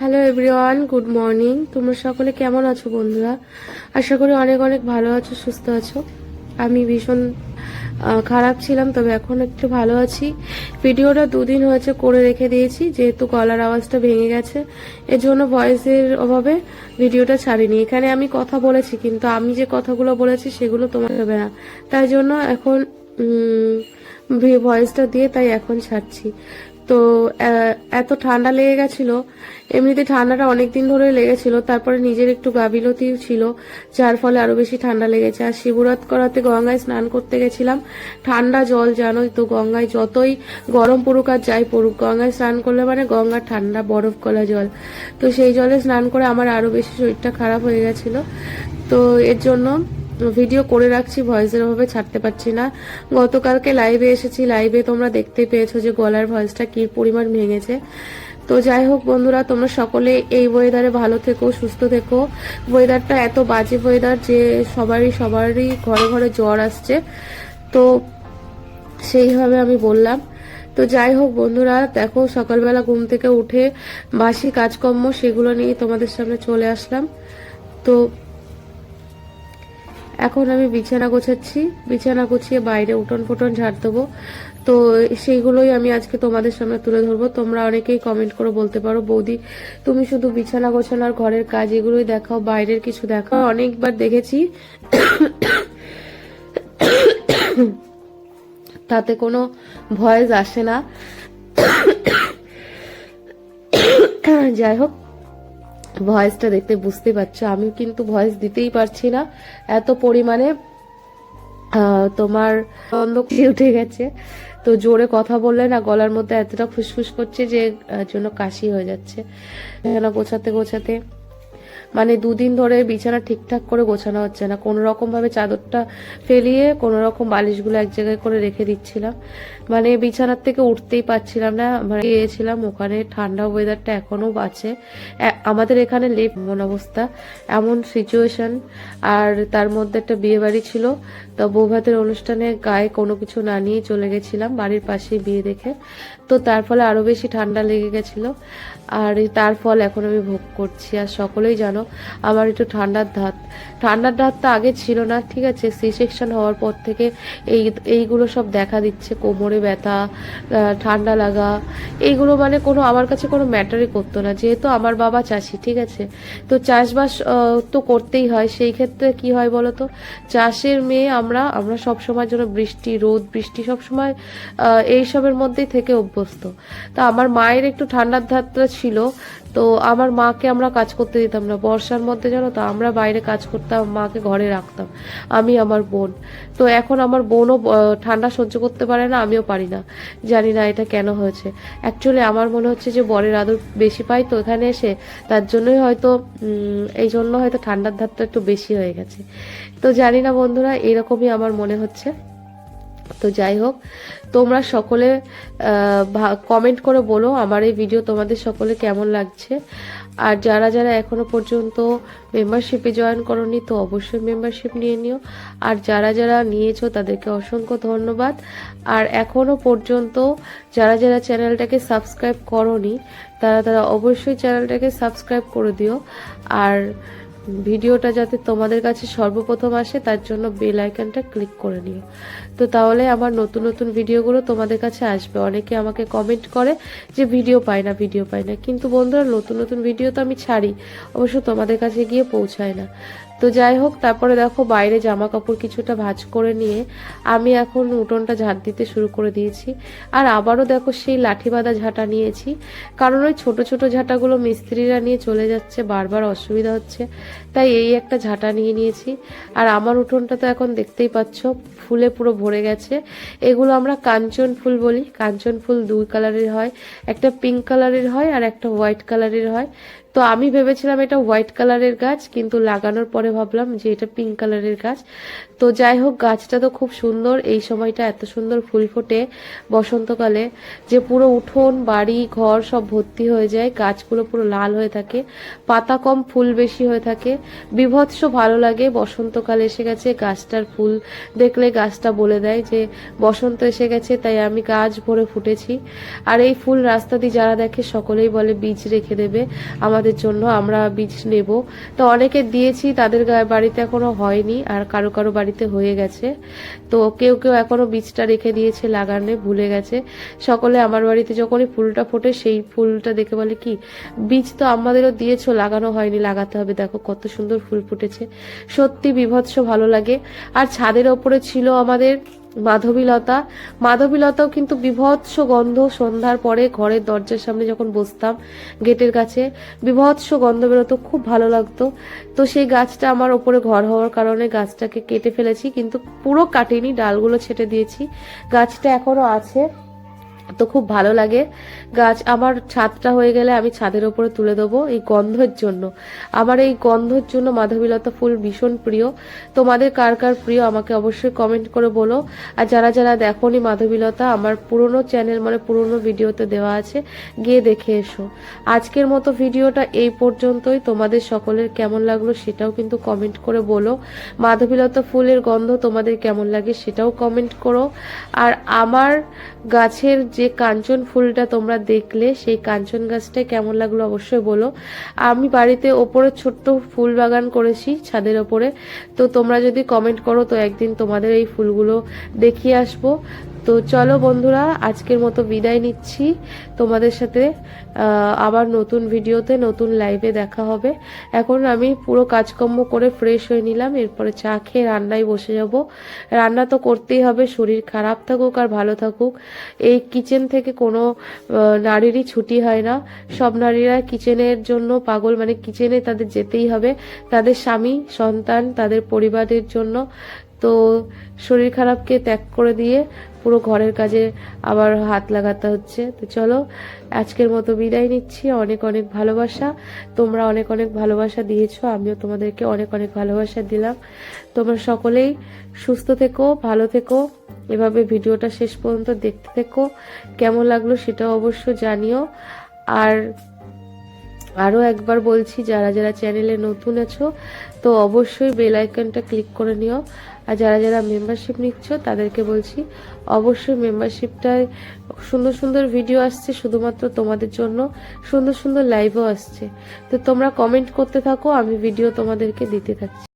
Hello everyone good morning তোমরা সকলে কেমন আছো বন্ধুরা? আশা করি অনেক অনেক ভালো আছো, সুস্থ আছো। আমি ভীষণ খারাপ ছিলাম, তবে এখন একটু ভালো আছি। ভিডিওটা দুদিন হয়েছে করে রেখে দিয়েছি, যেহেতু গলার আওয়াজটা ভেঙে গেছে এর জন্য ভয়েসের অভাবে ভিডিওটা ছাড়িনি। এখানে আমি কথা বলেছি, কিন্তু আমি যে কথাগুলো বলেছি সেগুলো তোমার হবে না। তাই জন্য এখন ভয়েসটা দিয়ে তাই এখন ছাড়ছি। তো এত ঠান্ডা লেগে গেছিল। এমনিতে ঠান্ডাটা অনেক দিন ধরে লেগেছিল, তারপরে নিজের একটু গাবিলতিও ছিল, যার ফলে আরও বেশি ঠান্ডা লেগেছে। আর শিবরাত করাতে গঙ্গায় স্নান করতে গেছিলাম, ঠান্ডা জল জানোই তো গঙ্গায় যতই গরম পড়ুক আর যাই পড়ুক, গঙ্গায় স্নান করলে মানে গঙ্গার ঠান্ডা বরফ গলা জল। তো সেই জলে স্নান করে আমার আরও বেশি শরীরটা খারাপ হয়ে গেছিল। তো এর জন্য ভিডিও করে রাখছি ভয়েসের অভাবে ছাড়তে পারছি না। গতকালকে লাইভে এসেছি লাইভে তোমরা দেখতে পেয়েছ যে গলার ভয়েসটা কি পরিমাণ ভেঙেছে। তো যাই হোক বন্ধুরা, তোমরা সকলে এই ওয়েদারে ভালো থেকো, সুস্থ থেকো। ওয়েদারটা এত বাজে ওয়েদার যে সবারই সবারই ঘরে ঘরে জ্বর আসছে। তো সেইভাবে আমি বললাম। তো যাই হোক বন্ধুরা, দেখো সকালবেলা ঘুম থেকে উঠে বাসি কাজকর্ম, সেগুলো নিয়ে তোমাদের সামনে চলে আসলাম। তো এখন আমি বিছানা গোছাচ্ছি। বিছানা গুছিয়ে বাইরে উঠোন ফুটন ঝাড় দেবো। তো সেইগুলোই আমি আজকে তোমাদের সামনে তুলে ধরবো। তোমরা অনেকেই কমেন্ট করে বলতে পারো, বৌদি, তুমি শুধু বিছানা গোছানোর ঘরের কাজ এগুলোই দেখাও, বাইরের কিছু দেখাও। অনেকবার দেখেছি। তাতে কোনো ভয়েস আসে না। যাই হোক ভয়েসটা দেখতে বুঝতে পারছ। আমি কিন্তু ভয়েস দিতেই পারছি না। এত পরিমাণে তোমার বন্ধ উঠে গেছে। তো জোরে কথা বললে না, গলার মধ্যে এতটা ফুসফুস করছে যে জন্য কাশি হয়ে যাচ্ছে। গোছাতে গোছাতে মানে দুদিন ধরে বিছানা ঠিকঠাক করে গোছানো হচ্ছে না। কোনো রকম ভাবে চাদরটা ফেলিয়ে, কোনো রকম বালিশগুলো এক জায়গায় করে রেখে দিচ্ছিলাম। মানে বিছানার থেকে উঠতেই পারছিলাম না। মানে গিয়েছিলাম ওখানে, ঠান্ডা ওয়েদারটা এখনও আছে আমাদের এখানে লেপ এমন অবস্থা, এমন সিচুয়েশন আর তার মধ্যে একটা বিয়ে বাড়ি ছিল। তো বৌভাতের অনুষ্ঠানে গায়ে কোনো কিছু না নিয়ে চলে গেছিলাম বাড়ির পাশেই বিয়ে দেখে। তো তার ফলে আরও বেশি ঠান্ডা লেগে গেছিল। আর তার ফল এখন আমি ভোগ করছি, আর সকলেই জানো আমার একটু ঠান্ডার ধাত। ঠান্ডার ধাতটা আগে ছিল না, ঠিক আছে? সি সেকশন হওয়ার পর থেকে এই, এইগুলো সব দেখা দিচ্ছে, কোমরে ব্যথা ঠান্ডা লাগা। এইগুলো মানে কোনো, আমার কাছে কোনো ম্যাটারই করতো না, যেহেতু আমার বাবা চাষি, ঠিক আছে? তো চাষবাস তো করতেই হয়। সেই ক্ষেত্রে কি হয় বলো তো চাষের মেয়ে আমরা আমরা সব সময় জন্য বৃষ্টি, রোদ, বৃষ্টি সব সময় এইসবের মধ্যেই থেকে অভ্যস্ত। তা আমার মায়ের একটু ঠান্ডার ধাতটা ছিল। তো আমার মাকে আমরা কাজ করতে দিতাম না। বর্ষার মধ্যে জানো তো, আমরা বাইরে কাজ করতাম, মাকে ঘরে রাখতাম, আমি আমার বোন। তো এখন আমার বোনও ঠান্ডা সহ্য করতে পারে না, আমিও পারি না। জানি না এটা কেন হয়েছে। অ্যাকচুয়ালি আমার মনে হচ্ছে যে বরের আদর বেশি পাই তো এখানে এসে, তার জন্যই হয়তো এই জন্য হয়তো ঠান্ডার ধাতটা একটু বেশি হয়ে গেছে। তো জানি না বন্ধুরা, এরকমই আমার মনে হচ্ছে। তো যাই হোক, তোমরা সকলে কমেন্ট করে বলো আমার এই ভিডিও তোমাদের সকলে কেমন লাগছে। আর যারা যারা এখনও পর্যন্ত মেম্বারশিপে জয়েন করনি, তো অবশ্যই মেম্বারশিপ নিয়ে নিও। আর যারা যারা নিয়েছো, তাদেরকে অসংখ্য ধন্যবাদ। আর এখনও পর্যন্ত যারা যারা চ্যানেলটাকে সাবস্ক্রাইব করনি, তারা তারা অবশ্যই চ্যানেলটাকে সাবস্ক্রাইব করে দিও। আর ভিডিওটা যাতে তোমাদের কাছে সর্বপ্রথম আসে, তার জন্য বেল আইকনটা ক্লিক করে নিও। তো তাহলে আমার নতুন নতুন ভিডিওগুলো তোমাদের কাছে আসবে। অনেকে আমাকে কমেন্ট করে যে, ভিডিও পায় না, ভিডিও পায় না। কিন্তু বন্ধুরা, নতুন নতুন ভিডিও তো আমি ছাড়ি। অবশ্য তোমাদের কাছে গিয়ে পৌঁছায় না। তো যাই হোক, তারপরে দেখো বাইরে জামা কাপড় কিছুটা ভাঁজ করে নিয়ে আমি এখন উঠোনটা ঝাঁট দিতে শুরু করে দিয়েছি। আর আবারও দেখো সেই লাঠি বাঁধা ঝাঁটা নিয়েছি। কারণ ওই ছোট ছোট ঝাঁটাগুলো মিস্ত্রিরা নিয়ে চলে যাচ্ছে, বারবার অসুবিধা হচ্ছে। তাই এই একটা ঝাঁটা নিয়ে নিয়েছি। আর আমার উঠোনটা তো এখন দেখতেই পাচ্ছ, ফুলে পুরো ভরে গেছে। এগুলো আমরা কাঞ্চন ফুল বলি। কাঞ্চন ফুল দুই কালারের হয়, একটা পিঙ্ক কালারের হয় আর একটা হোয়াইট কালারের হয়। তো আমি ভেবেছিলাম এটা হোয়াইট কালারের গাছ, কিন্তু লাগানোর পরে ভাবলাম যে এটা পিঙ্ক কালারের গাছ। তো যাই হোক, গাছটা তো খুব সুন্দর। এই সময়টা এত সুন্দর ফুল ফোটে বসন্তকালে, যে পুরো উঠোন, বাড়ি, ঘর সব ভর্তি হয়ে যায়। গাছগুলো পুরো লাল হয়ে থাকে, পাতা কম, ফুল বেশি হয়ে থাকে। বিভৎস ভালো লাগে, বসন্তকাল এসে গেছে, গাছটার ফুল দেখলে গাছটা বলে দেয় যে বসন্ত এসে গেছে, তাই আমি গাছ ভরে ফুটেছি। আর এই ফুল রাস্তা দিয়ে যারা দেখে, সকলেই বলে, বীজ রেখে দেবে। আমাদের জন্য আমরা বীজ নেব। তো অনেকে দিয়েছি, তাদের বাড়িতে এখনও হয়নি আর কারও কারও বাড়িতে হয়ে গেছে। তো কেউ কেউ এখনও বীজটা রেখে দিয়েছে লাগানে, ভুলে গেছে। সকলে আমার বাড়িতে যখনই ফুলটা ফোটে, সেই ফুলটা দেখে বলে, কি? বীজ তো আমাদেরও দিয়েছ, লাগানো হয়নি, লাগাতে হবে। দেখো কত সুন্দর ফুল ফুটেছে। সত্যি বিভৎস ভালো লাগে। আর ছাদের ওপরে ছিল আমাদের মাধবীলতা। মাধবীলতাও কিন্তু বিভৎস গন্ধ। সন্ধ্যার পরে ঘরের দরজার সামনে যখন বসতাম গেটের কাছে, বিভৎস গন্ধ বেরোতো, খুব ভালো লাগতো। তো সেই গাছটা আমার ওপরে ঘর হওয়ার কারণে গাছটাকে কেটে ফেলেছি, কিন্তু পুরো কাটিনি, ডালগুলো ছেটে দিয়েছি। গাছটা এখনও আছে। তো খুব ভালো লাগে। গাছ, আমার ছাদটা হয়ে গেলে আমি ছাদের ওপরে তুলে দেবো এই গন্ধের জন্য। আমার এই গন্ধের জন্য মাধবীলতা ফুল ভীষণ প্রিয়। তোমাদের কার কার প্রিয় আমাকে অবশ্যই কমেন্ট করে বলো। আর যারা যারা দেখোনি মাধবীলতা, আমার পুরনো চ্যানেল মানে পুরনো ভিডিওতে দেওয়া আছে, গিয়ে দেখে এসো। আজকের মতো ভিডিওটা এই পর্যন্তই। তোমাদের সকলের কেমন লাগল সেটাও কিন্তু কমেন্ট করে বলো। মাধবীলতা ফুলের গন্ধ তোমাদের কেমন লাগে সেটাও কমেন্ট করো। আর আমার গাছের যে কাঞ্চন ফুলটা তোমরা দেখলে, সেই কাঞ্চন গাছটা কেমন লাগল অবশ্যই বলো। আমি বাড়িতে ওপরে ছোট্ট ফুল বাগান করেছি ছাদের ওপরে। তো তোমরা যদি কমেন্ট করো, তো একদিন তোমাদের এই ফুলগুলো দেখিয়ে আসব। তো চলো বন্ধুরা, আজকের মতো বিদায় নিচ্ছি। তোমাদের সাথে আবার নতুন ভিডিওতে, নতুন লাইভে দেখা হবে। এখন আমি পুরো কাজকর্ম করে ফ্রেশ হয়ে নিলাম, এরপরে চা খেয়ে রান্নায় বসে যাব। রান্না তো করতেই হবে, শরীর খারাপ থাকুক আর ভালো থাকুক। এই কিচেন থেকে কোনো নারীরই ছুটি হয় না। সব নারীরা কিচেনের জন্য পাগল মানে কিচেনে তাদের যেতেই হবে। তাদের স্বামী, সন্তান, তাদের পরিবারের জন্য তো শরীর খারাপকে ত্যাগ করে দিয়ে পুরো ঘরের কাজে আবার হাত লাগাতে হচ্ছে। তো চলো, আজকের মতো বিদায় নিচ্ছি। অনেক অনেক ভালোবাসা। তোমরা অনেক অনেক ভালোবাসা দিয়েছ। আমিও তোমাদেরকে অনেক অনেক ভালোবাসা দিলাম। তোমরা সকলেই সুস্থ থেকো, ভালো থেকো। এভাবে ভিডিওটা শেষ পর্যন্ত দেখতে থেকো। কেমন লাগল সেটাও অবশ্য জানিও। আর আরও একবার বলছি, যারা যারা চ্যানেলে নতুন আছো, তো অবশ্যই বেল আইকনটা ক্লিক করে নিও। আর যারা যারা মেম্বারশিপ নিচ্ছ, তাদেরকে বলছি, অবশ্যই মেম্বারশিপটায় সুন্দর সুন্দর ভিডিও আসছে, শুধুমাত্র তোমাদের জন্য। সুন্দর সুন্দর লাইভও আসছে। তো তোমরা কমেন্ট করতে থাকো, আমি ভিডিও তোমাদেরকে দিতে থাকছি।